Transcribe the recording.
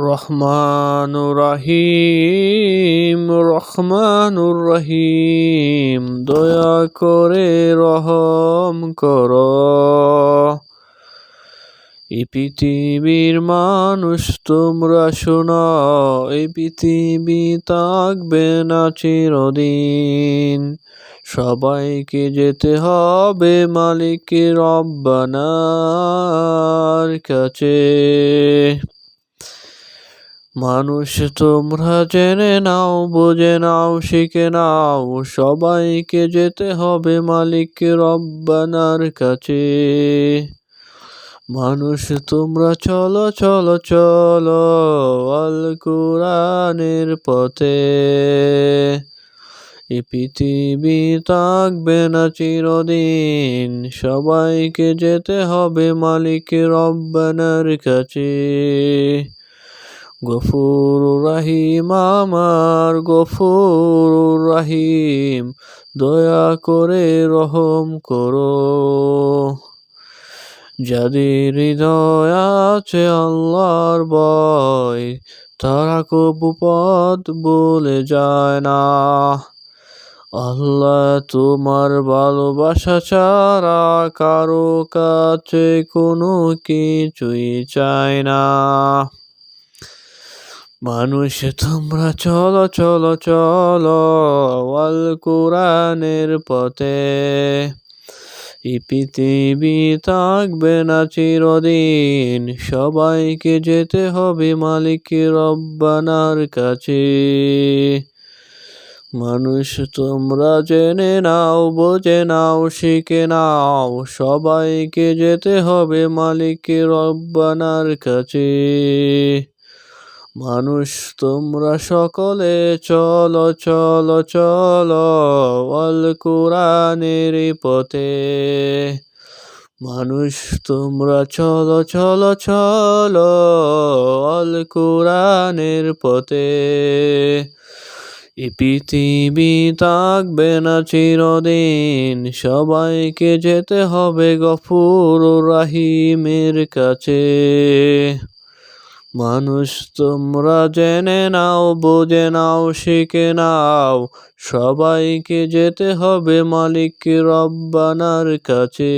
রহমানুর রহিম রহমানুর রহিম দয়া করে রহম কর। এই পৃথিবীর মানুষ, তোমরা শোনো এই পৃথিবী থাকবে না চিরদিন। সবাইকে যেতে হবে মালিকের রব্বানার কাছে। মানুষ তোমরা জেনে নাও, বুঝে নাও, শিখে নাও, সবাইকে যেতে হবে মালিক রব্বানার কাছে। মানুষ তোমরা চলো চলো চলো, আল কোরআনের পথে। এ পৃথিবী থাকবে না চিরদিন, সবাইকে যেতে হবে মালিক রব্বানার কাছে। গফুর রাহিম আমার গফুর রাহিম দয়া করে রহম করো। যাদের হৃদয় আছে আল্লাহর বয় তারা কবু পথ বলে যায় না। আল্লাহ তোমার ভালোবাসা ছাড়া কারও কাছে কোনো কিছুই চায় না। মানুষ, তোমরা চলো চলো চলো আল কোরআনের পথে। এই পৃথিবী থাকবে না চিরদিন, সবাইকে যেতে হবে মালিক রব্বানার কাছে। মানুষ, তোমরা জেনে নাও, বোঝে নাও, শিখে নাও, সবাইকে যেতে হবে মালিক রব্বানার কাছে। মানুষ তোমরা সকলে চলো চলো চলো অল কোরআনের পথে। মানুষ তোমরা চলো চলো চলো অল কোরআনের পথে। এই পৃথিবী থাকবে না চিরদিন, সবাইকে যেতে হবে গফুর রাহিমের কাছে। মানুষ তোমরা জেনে নাও বোঝে নাও শিখে নাও। সবাইকে যেতে হবে মালিক রব্বানার কাছে।